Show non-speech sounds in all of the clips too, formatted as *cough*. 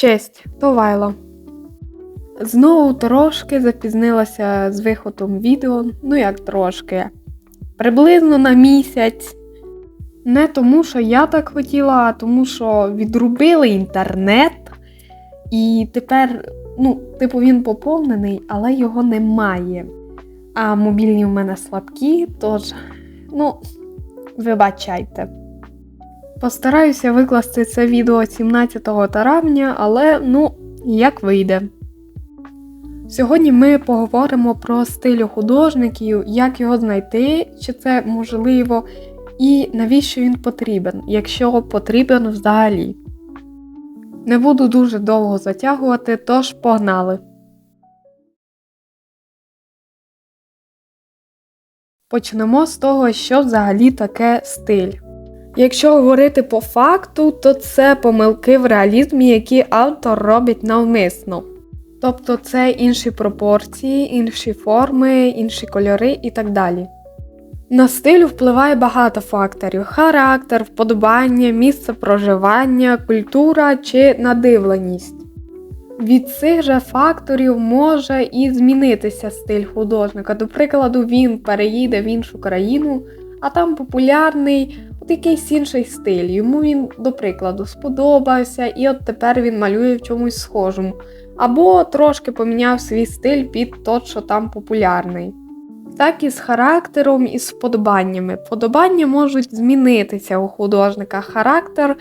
Честь, то Вайла. Знову трошки запізнилася з виходом відео, ну як трошки. Приблизно на місяць. Не тому, що я так хотіла, а тому, що відрубили інтернет. І тепер, ну, типу, він поповнений, але його немає. А мобільні в мене слабкі, тож, ну, вибачайте. Постараюся викласти це відео 17 травня, але ну, як вийде. Сьогодні ми поговоримо про стиль художників, як його знайти, чи це можливо, і навіщо він потрібен, якщо потрібен взагалі. Не буду дуже довго затягувати, тож погнали. Почнемо з того, що взагалі таке стиль. Якщо говорити по факту, то це помилки в реалізмі, які автор робить навмисно. Тобто це інші пропорції, інші форми, інші кольори і так далі. На стиль впливає багато факторів: характер, вподобання, місце проживання, культура чи надивленість. Від цих же факторів може і змінитися стиль художника. До прикладу, він переїде в іншу країну, а там популярний от якийсь інший стиль. Йому він, до прикладу, сподобався, і от тепер він малює в чомусь схожому. Або трошки поміняв свій стиль під той, що там популярний. Так і з характером, і з вподобаннями. Вподобання можуть змінитися у художника. Характер,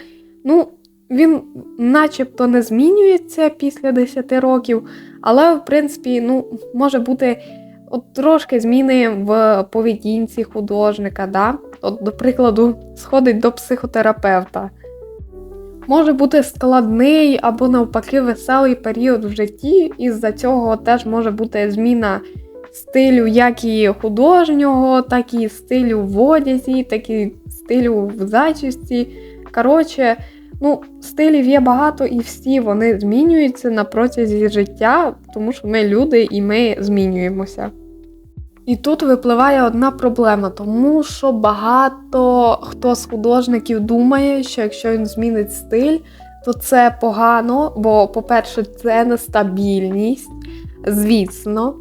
ну, він начебто не змінюється після 10 років, але, в принципі, ну, може бути от трошки зміни в поведінці художника. Да? От, До прикладу, сходить до психотерапевта. Може бути складний або, навпаки, веселий період в житті, і з-за цього теж може бути зміна стилю як і художнього, так і стилю в одязі, так і стилю в зачісті. Коротше, ну, стилів є багато, і всі вони змінюються на протязі життя, тому що ми люди і ми змінюємося. І тут випливає одна проблема, тому що багато хто з художників думає, що якщо він змінить стиль, то це погано, бо, по-перше, це нестабільність, звісно.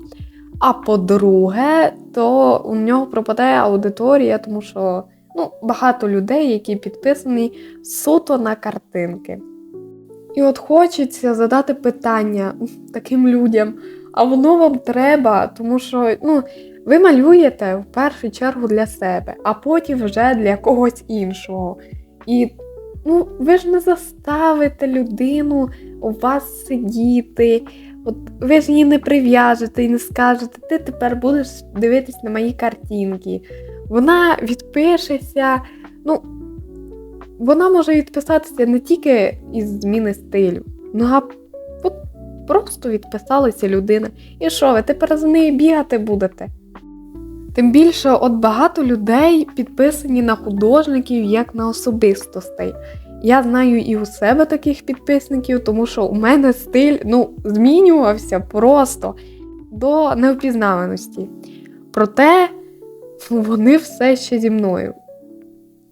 А по-друге, то у нього пропадає аудиторія, тому що ну, багато людей, які підписані суто на картинки. І от хочеться задати питання таким людям, а воно вам треба, тому що ну, ви малюєте в першу чергу для себе, а потім вже для когось іншого. І ну, ви ж не заставите людину у вас сидіти. От ви ж її не прив'яжете і не скажете, ти тепер будеш дивитись на мої картинки. Вона відпишеться. ну, Вона може відписатися не тільки із зміни стилю, ну а просто відписалася людина. І що ви тепер за нею бігати будете? Тим більше, от багато людей підписані на художників як на особистостей. Я знаю і у себе таких підписників, тому що у мене стиль ну, змінювався просто до невпізнаваності. Проте вони все ще зі мною.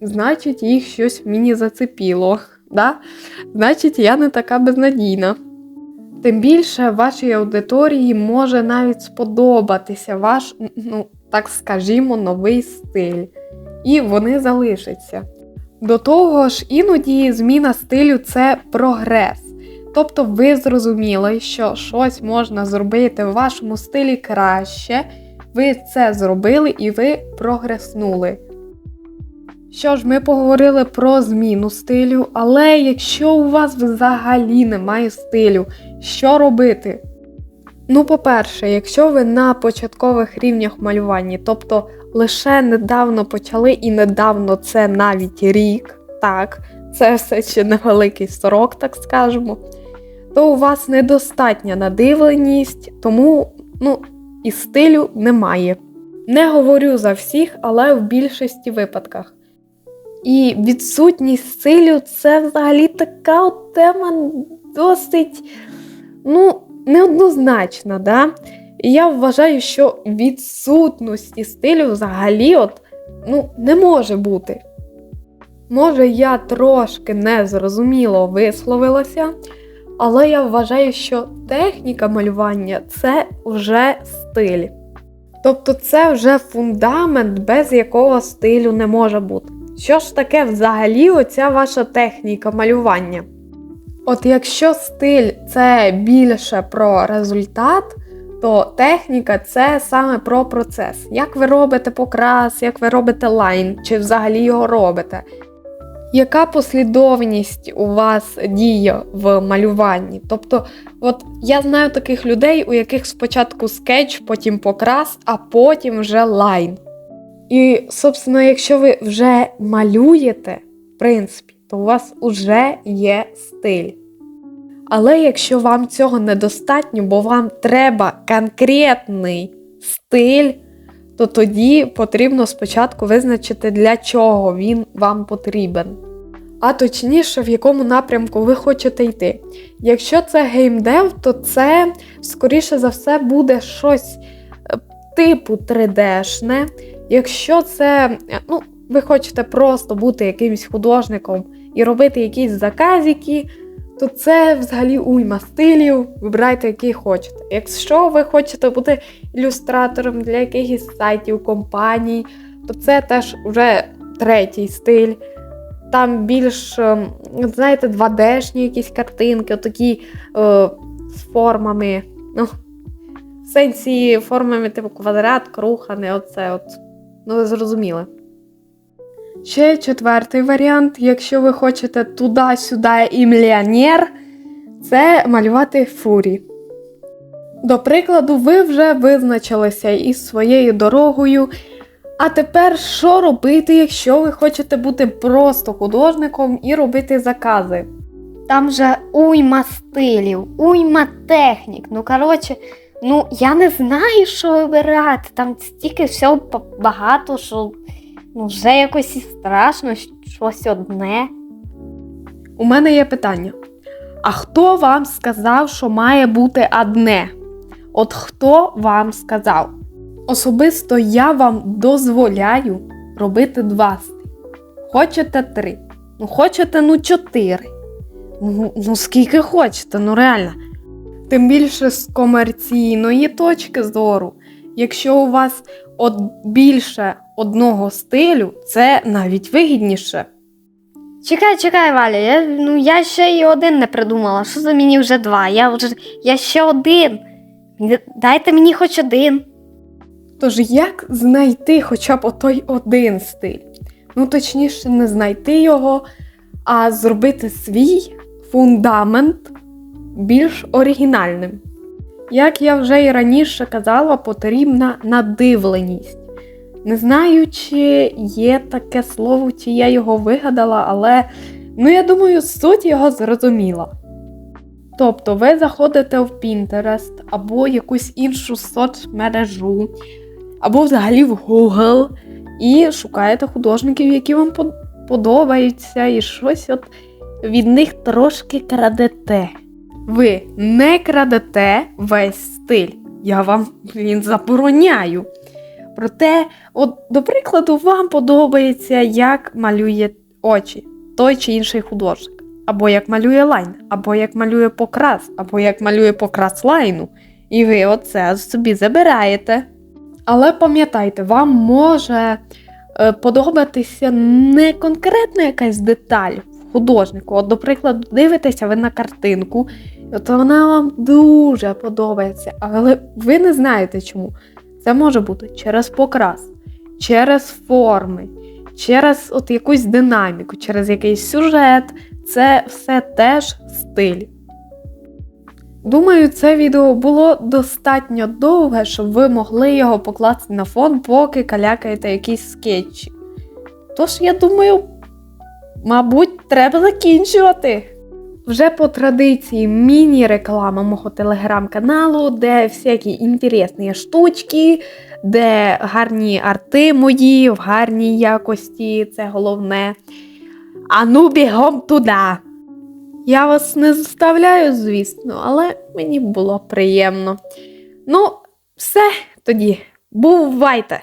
Значить, їх щось мені зацепіло. *laughs* Да? Значить, я не така безнадійна. Тим більше вашій аудиторії може навіть сподобатися ваш, ну, так скажімо, новий стиль. І вони залишаться. До того ж, іноді зміна стилю це прогрес. Тобто ви зрозуміли, що щось можна зробити в вашому стилі краще, ви це зробили і ви прогреснули. Що ж, ми поговорили про зміну стилю, але якщо у вас взагалі немає стилю, що робити? Ну, по-перше, якщо ви на початкових рівнях малювання, тобто лише недавно почали і недавно це навіть рік, так, це все ще невеликий срок, так скажемо, то у вас недостатня надивленість, тому ну, і стилю немає. Не говорю за всіх, але в більшості випадках. І відсутність стилю це взагалі така от тема досить, ну, неоднозначна. Да? І я вважаю, що відсутності стилю взагалі от, ну, не може бути. Може, я трошки незрозуміло висловилася, Але я вважаю, що техніка малювання це вже стиль. Тобто це вже фундамент, без якого стилю не може бути. Що ж таке взагалі оця ваша техніка малювання? От якщо стиль це більше про результат, то техніка це саме про процес. Як ви робите покрас, як ви робите лайн, чи взагалі його робите? Яка послідовність у вас діє в малюванні? Тобто, от я знаю таких людей, у яких спочатку скетч, потім покрас, а потім вже лайн. І, собственно, якщо ви вже малюєте, в принципі, то у вас вже є стиль. Але якщо вам цього недостатньо, бо вам треба конкретний стиль, то тоді потрібно спочатку визначити, для чого він вам потрібен. А точніше, в якому напрямку ви хочете йти. Якщо це геймдев, то це, скоріше за все, буде щось е, типу 3D-шне. Якщо це, е, ну, ви хочете просто бути якимось художником і робити якісь заказики, то це взагалі уйма стилів, вибирайте, який хочете. Якщо ви хочете бути ілюстратором для якихось сайтів, компаній, то це теж вже третій стиль. Там більш, ем, знаєте, 2D-шні якісь картинки, отакі е, з формами. Ну, в сенсі формами, типу квадрат, круг, не оце от. Ну, ви зрозуміли. Ще четвертий варіант, якщо ви хочете туди-сюди і мільйонер, це малювати фурі. До прикладу, ви вже визначилися із своєю дорогою. А тепер що робити, якщо ви хочете бути просто художником і робити закази? Там же уйма стилів, уйма технік. Ну, коротше, ну я не знаю, що вибирати. Там стільки всього багато, що ну, вже якось і страшно, щось одне. У мене є питання. А хто вам сказав, що має бути одне? От хто вам сказав? Особисто я вам дозволяю робити два. Хочете три. Ну, хочете, ну чотири. Ну, ну скільки хочете, ну реально. Тим більше з комерційної точки зору, якщо у вас от більше одного стилю, це навіть вигідніше. Чекай, чекай, Валя, я, ну, я ще й один не придумала. Що за мені вже два? Я вже я ще один. Дайте мені хоч один. Тож як знайти хоча б отой один стиль? Ну, точніше, не знайти його, а зробити свій фундамент більш оригінальним. Як я вже і раніше казала, потрібна надивленість. Не знаю, чи є таке слово, чи я його вигадала, але ну, я думаю, суть його зрозуміла. Тобто ви заходите в Pinterest або якусь іншу соцмережу, або взагалі в Google і шукаєте художників, які вам подобаються, і щось от від них трошки крадете. Ви не крадете весь стиль. Я вам він забороняю. Проте, от, до прикладу, вам подобається, як малює очі той чи інший художник. Або як малює лайн, або як малює покрас, або як малює покрас лайну. І ви оце собі забираєте. Але пам'ятайте, вам може е, подобатися не конкретна якась деталь художнику. От, до прикладу, дивитеся ви на картинку, от вона вам дуже подобається, але ви не знаєте чому. Це може бути через покрас, через форми, через от якусь динаміку, через якийсь сюжет. Це все теж стиль. Думаю, це відео було достатньо довге, щоб ви могли його покласти на фон, поки калякаєте якісь скетчі. Тож, я думаю, мабуть, треба закінчувати. Вже по традиції міні-реклама мого телеграм-каналу, де всякі інтересні штучки, де гарні арти мої в гарній якості, це головне. А ну бігом туди. Я вас не заставляю, звісно, але мені було приємно. Ну, все тоді, бувайте!